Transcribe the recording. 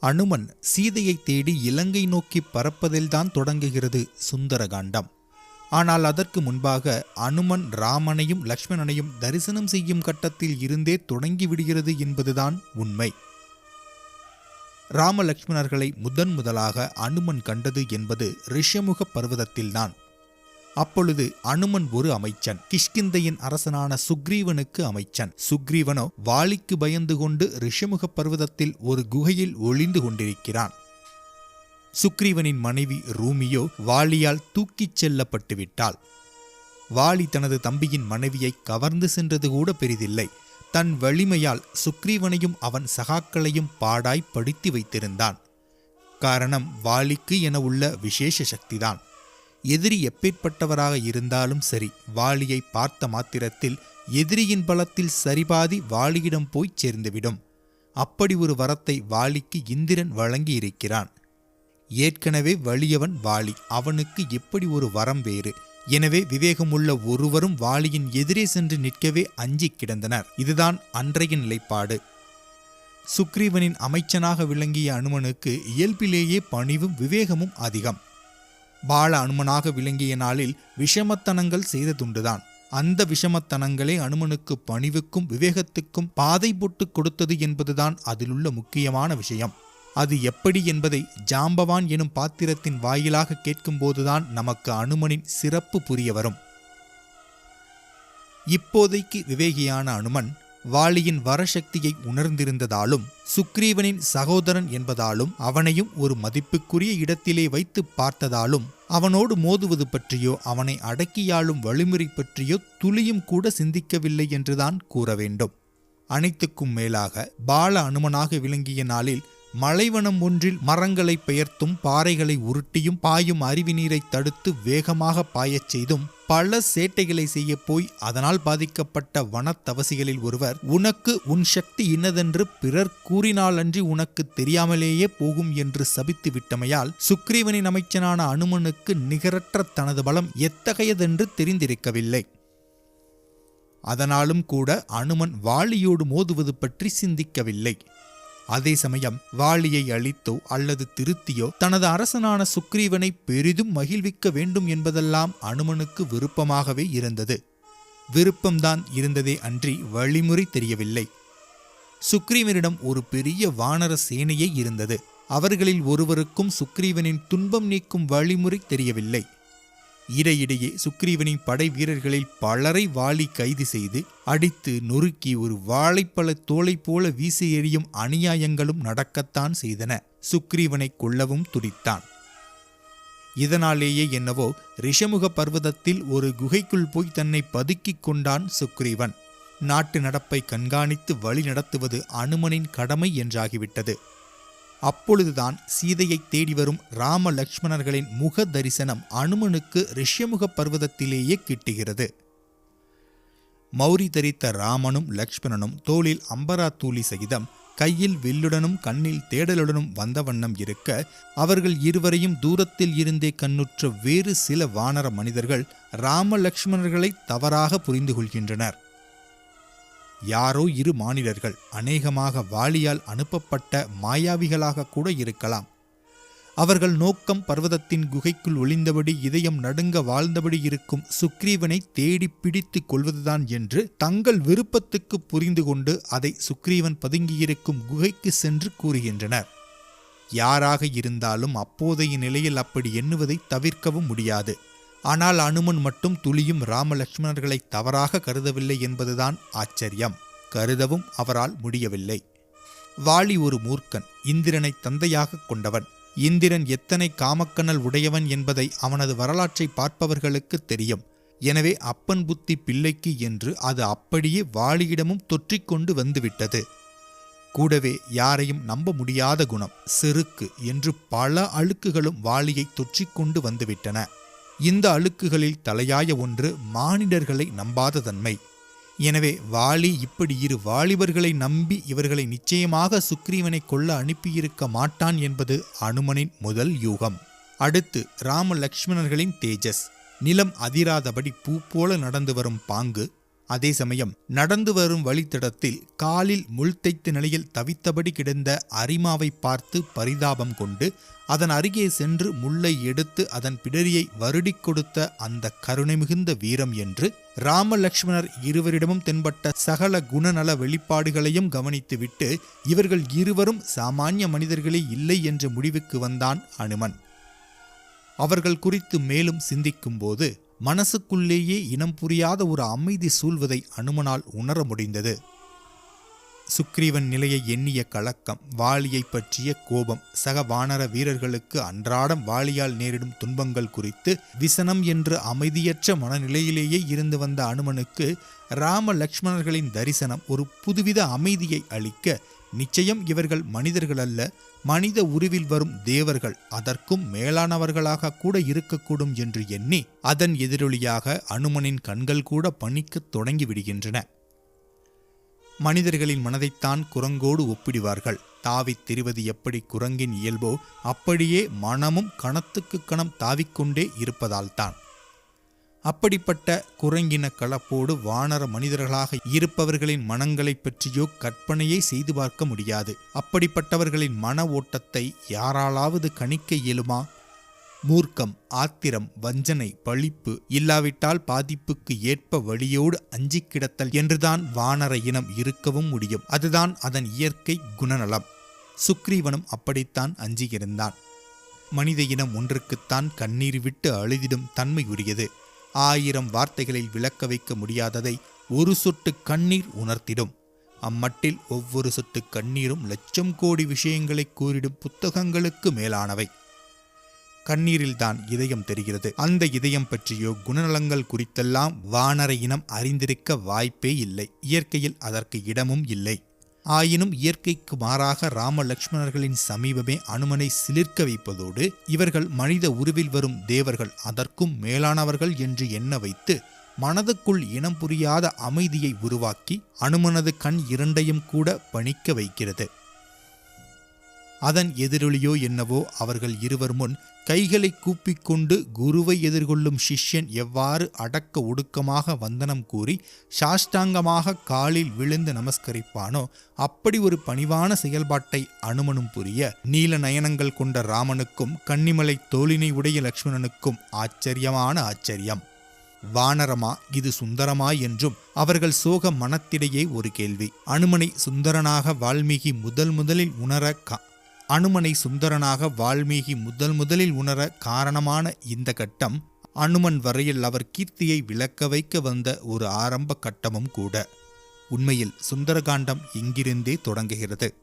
அனுமன் சீதையை தேடி இலங்கை நோக்கி பறப்பதில்தான் தொடங்குகிறது சுந்தரகாண்டம். ஆனால் அதற்கு முன்பாக அனுமன் ராமனையும் லக்ஷ்மணனையும் தரிசனம் செய்யும் கட்டத்தில் இருந்தே தொடங்கிவிடுகிறது என்பதுதான் உண்மை. ராமலக்ஷ்மணர்களை முதன் முதலாக அனுமன் கண்டது என்பது ரிஷமுக பர்வதத்தில்தான். அப்பொழுது அனுமன் ஒரு அமைச்சன் கிஷ்கிந்தையின் அரசனான சுக்ரீவனுக்கு அமைச்சன். சுக்ரீவனோ வாளிக்கு பயந்து கொண்டு ரிஷமுக பர்வதத்தில் ஒரு குகையில் ஒளிந்து கொண்டிருக்கிறான். சுக்ரீவனின் மனைவி ரூமியோ வாளியால் தூக்கிச் செல்லப்பட்டு விட்டாள். வாளி தனது தம்பியின் மனைவியை கவர்ந்து சென்றது கூட பெரிதில்லை. தன் வலிமையால் சுக்ரீவனையும் அவன் சகாக்களையும் பாடாய் படுத்தி வைத்திருந்தான். காரணம் வாளிக்கு என உள்ள விசேஷ சக்திதான். எதிரி எப்பேற்பட்டவராக இருந்தாலும் சரி வாளியை பார்த்த மாத்திரத்தில் எதிரியின் பலத்தில் சரிபாதி வாளியிடம் போய்ச் சேர்ந்துவிடும். அப்படி ஒரு வரத்தை வாளிக்கு இந்திரன் வழங்கியிருக்கிறான். ஏற்கனவே வலியவன் வாளி அவனுக்கு எப்படி ஒரு வரம் வேறு? எனவே விவேகமுள்ள ஒருவரும் வாளியின் எதிரே சென்று நிற்கவே அஞ்சிக் கிடந்தனர். இதுதான் அன்றைய நிலைப்பாடு. சுக்ரீவனின் அமைச்சனாக விளங்கிய அனுமனுக்கு இயல்பிலேயே பணிவும் விவேகமும் அதிகம். பால அனுமனாக விளங்கிய நாளில் விஷமத்தனங்கள் செய்ததுண்டுதான் அந்த விஷமத்தனங்களே அனுமனுக்கு பணிவுக்கும் விவேகத்துக்கும் பாதை போட்டு கொடுத்தது என்பதுதான் அதிலுள்ள முக்கியமான விஷயம். அது எப்படி என்பதை ஜாம்பவான் எனும் பாத்திரத்தின் வாயிலாக கேட்கும்போதுதான் நமக்கு அனுமனின் சிறப்பு புரிய வரும். இப்போதைக்கு விவேகியான அனுமன் வாலியின் வரசக்தியை உணர்ந்திருந்ததாலும் சுக்ரீவனின் சகோதரன் என்பதாலும் அவனையும் ஒரு மதிப்புக்குரிய இடத்திலே வைத்து பார்த்ததாலும் அவனோடு மோதுவது பற்றியோ அவனை அடக்கியாளும் வழிமுறை பற்றியோ துளியும் கூட சிந்திக்கவில்லை என்றுதான் கூற வேண்டும் அனைத்துக்கும் மேலாக பால அனுமனாக விளங்கிய நாளில் மலைவனம் ஒன்றில் மரங்களை பெயர்த்தும் பாறைகளை உருட்டியும் பாயும் அருவி நீரை தடுத்து வேகமாக பாயச் செய்தும் பல சேட்டைகளை செய்ய போய் அதனால் பாதிக்கப்பட்ட வனத்தவசிகளில் ஒருவர் உனக்கு உன் சக்தி இன்னதென்று பிறர் கூறினாலன்றி உனக்கு தெரியாமலேயே போகும் என்று சபித்து விட்டமையால் சுக்ரீவனின் அமைச்சனான அனுமனுக்கு நிகரற்ற தனது பலம் எத்தகையதென்று தெரிந்திருக்கவில்லை. அதனாலும் கூட அனுமன் வாளியோடு மோதுவது பற்றி சிந்திக்கவில்லை. அதே சமயம் வாளியை அழித்தோ அல்லது திருத்தியோ தனது அரசனான சுக்ரீவனை பெரிதும் மகிழ்விக்க வேண்டும் என்பதெல்லாம் அனுமனுக்கு விருப்பமாகவே இருந்தது. விருப்பம்தான் இருந்ததே அன்றி வழிமுறை தெரியவில்லை. சுக்ரீவனிடம் ஒரு பெரிய வானர சேனையே இருந்தது. அவர்களில் ஒருவருக்கும் சுக்ரீவனின் துன்பம் நீக்கும் வழிமுறை தெரியவில்லை. இடையிடையே சுக்ரீவனின் படை வீரர்களில் பலரை வாளி கைது செய்து அடித்து நொறுக்கி ஒரு வாழைப்பழ தோலை போல வீசி எறியும் அநியாயங்களும் நடக்கத்தான் செய்தன. சுக்ரீவனை கொல்லவும் துடித்தான். இதனாலேயே என்னவோ ரிஷமுக பர்வதத்தில் ஒரு குகைக்குள் போய் தன்னை பதுக்கிக் கொண்டான் சுக்ரீவன். நாட்டு நடப்பை கண்காணித்து வழி நடத்துவது அனுமனின் கடமை என்றாகிவிட்டது. அப்பொழுதுதான் சீதையை தேடி வரும் ராம லக்ஷ்மணர்களின் முக தரிசனம் அனுமனுக்கு ரிஷ்யமுக பர்வதத்திலேயே கிட்டுகிறது. மௌரி தரித்த ராமனும் லக்ஷ்மணனும் தோளில் அம்பரா தூளி சகிதம் கையில் வில்லுடனும் கண்ணில் தேடலுடனும் வந்த வண்ணம் இருக்க அவர்கள் இருவரையும் தூரத்தில் இருந்தே கண்ணுற்ற வேறு சில வானர மனிதர்கள் ராம லக்ஷ்மணர்களை தவறாக புரிந்து கொள்கின்றனர் யாரோ இரு மானிடர்கள் அநேகமாக வாளியால் அனுப்பப்பட்ட மாயாவிகளாக கூட இருக்கலாம். அவர்கள் நோக்கம் பர்வதத்தின் குகைக்குள் ஒளிந்தபடி இதயம் நடுங்க வாழ்ந்தபடி இருக்கும் சுக்ரீவனை தேடி பிடித்து கொள்வதுதான் என்று தங்கள் விருப்பத்துக்கு புரிந்து கொண்டு அதை சுக்ரீவன் பதுங்கியிருக்கும் குகைக்கு சென்று கூறுகின்றனர். யாராக இருந்தாலும் அப்போதைய நிலையில் அப்படி எண்ணுவதை தவிர்க்கவும் முடியாது. ஆனால் அனுமன் மட்டும் துளியும் ராமலட்சுமணர்களை தவறாக கருதவில்லை என்பதுதான் ஆச்சரியம். கருதவும் அவரால் முடியவில்லை. வாலி ஒரு மூர்க்கன் இந்திரனை தந்தையாக கொண்டவன். இந்திரன் எத்தனை காமக்கனல் உடையவன் என்பதை அவனது வரலாற்றை பார்ப்பவர்களுக்கு தெரியும். எனவே அப்பன் புத்தி பிள்ளைக்கு என்று அது அப்படியே வாலியிடமும் தொற்றிக்கொண்டு வந்துவிட்டது. கூடவே யாரையும் நம்ப முடியாத குணம் செருக்கு என்று பல அழுக்குகளும் வாளியை தொற்றிக்கொண்டு வந்துவிட்டன. இந்த அழுக்குகளில் தலையாய ஒன்று மானிடர்களை நம்பாத தன்மை எனவே வாலி இப்படி இரு வாலிபர்களை நம்பி இவர்களை நிச்சயமாக சுக்ரீவனை கொல்ல அனுப்பியிருக்க மாட்டான் என்பது அனுமனின் முதல் யூகம். அடுத்து ராம லக்ஷ்மணர்களின் தேஜஸ். நிலம் அதிராதபடி பூ போல நடந்து வரும் பாங்கு அதே சமயம் நடந்து வரும் வழித்தடத்தில் காலில் முள்தைத்த நிலையில் தவித்தபடி கிடந்த அரிமாவை பார்த்து பரிதாபம் கொண்டு அதன் அருகே சென்று முள்ளை எடுத்து அதன் பிடரியை வருடி கொடுத்த அந்த கருணை மிகுந்த வீரம் என்று ராமலக்ஷ்மணர் இருவரிடமும் தென்பட்ட சகல குணநல வெளிப்பாடுகளையும் கவனித்துவிட்டு இவர்கள் இருவரும் சாமானிய மனிதர்களே இல்லை என்ற முடிவுக்கு வந்தான் அனுமன். அவர்கள் குறித்து மேலும் சிந்திக்கும்போது மனசுக்குள்ளேயே இனம் புரியாத ஒரு அமைதி சூழ்வதை அனுமனால் உணர முடிந்தது. சுக்ரீவன் நிலையை எண்ணிய கலக்கம் வாளியை பற்றிய கோபம் சக வானர வீரர்களுக்கு அன்றாடம் வாளியால் நேரிடும் துன்பங்கள் குறித்து விசனம் என்ற அமைதியற்ற மனநிலையிலேயே இருந்து வந்த அனுமனுக்கு ராம லக்ஷ்மணர்களின் தரிசனம் ஒரு புதுவித அமைதியை அளிக்க நிச்சயம் இவர்கள் மனிதர்கள் அல்ல மனித உருவில் வரும் தேவர்கள் அதற்கும் மேலானவர்களாக கூட இருக்கக்கூடும் என்று எண்ணி அதன் எதிரொலியாக அனுமனின் கண்கள் கூட பணிக்கத் தொடங்கிவிடுகின்றன. மனிதர்களின் மனதைத்தான் குரங்கோடு ஒப்பிடுவார்கள். தாவித் திரிவது எப்படி குரங்கின் இயல்போ அப்படியே மனமும் கணத்துக்கு கணம் தாவிக்கொண்டே இருப்பதால்தான். அப்படிப்பட்ட குரங்கின கலப்போடு வானர மனிதர்களாக இருப்பவர்களின் மனங்களைப் பற்றியோ கற்பனையை செய்து பார்க்க முடியாது. அப்படிப்பட்டவர்களின் மன ஓட்டத்தை யாராலாவது கணிக்க இயலுமா? மூர்க்கம் ஆத்திரம் வஞ்சனை பழிப்பு இல்லாவிட்டால் பாதிப்புக்கு ஏற்ப வழியோடு அஞ்சிக் கிடத்தல் என்றுதான் வானர இனம் இருக்கவும் முடியும். அதுதான் அதன் இயற்கை குணநலம். சுக்ரீவனும் அப்படித்தான் அஞ்சியிருந்தான். மனித இனம் ஒன்றுக்குத்தான் கண்ணீர் விட்டு அழுதிடும் தன்மை உரியது ஆயிரம் வார்த்தைகளில் விளக்க வைக்க முடியாததை ஒரு சொட்டு கண்ணீர் உணர்த்திடும். அம்மட்டில் ஒவ்வொரு சொட்டு கண்ணீரும் லட்சம் கோடி விஷயங்களை கூறிடும் புத்தகங்களுக்கு மேலானவை. கண்ணீரில்தான் இதயம் தெரிகிறது. அந்த இதயம் பற்றியோ குணநலங்கள் குறித்தெல்லாம் வானர இனம் அறிந்திருக்க வாய்ப்பே இல்லை. இயற்கையில் அதற்கு இடமும் இல்லை. ஆயினும் இயற்கைக்கு மாறாக ராமலக்ஷ்மணர்களின் சமீபமே அனுமனை சிலிர்க்க வைப்பதோடு இவர்கள் மனித உருவில் வரும் தேவர்கள் அதற்கும் மேலானவர்கள் என்று எண்ண வைத்து மனதுக்குள் இனம் புரியாத அமைதியை உருவாக்கி அனுமனது கண் இரண்டையும் கூட பணிக்க வைக்கிறது. அதன் எதிரொலியோ என்னவோ அவர்கள் இருவர் முன் கைகளை கூப்பிக்கொண்டு குருவை எதிர்கொள்ளும் சிஷ்யன் எவ்வாறு அடக்க ஒடுக்கமாக வந்தனம் கூறி சாஷ்டாங்கமாக காலில் விழுந்து நமஸ்கரிப்பானோ அப்படி ஒரு பணிவான செயல்பாட்டை அனுமனும் புரிய நீல நயனங்கள் கொண்ட ராமனுக்கும் கன்னிமலை தோளினை உடைய லக்ஷ்மணனுக்கும் ஆச்சரியமான ஆச்சரியம். வானரமா இது சுந்தரமா என்றும் அவர்கள் சோக மனத்திடையே ஒரு கேள்வி. அனுமனை சுந்தரனாக வால்மீகி முதல் முதலில் உணர கா அனுமனை சுந்தரனாக வால்மீகி முதல் முதலில் உணர காரணமான இந்த கட்டம் அனுமன் வரையில் அவர் கீர்த்தியை விளக்க வைக்க வந்த ஒரு ஆரம்ப கட்டமும் கூட. உண்மையில் சுந்தரகாண்டம் இங்கிருந்தே தொடங்குகிறது.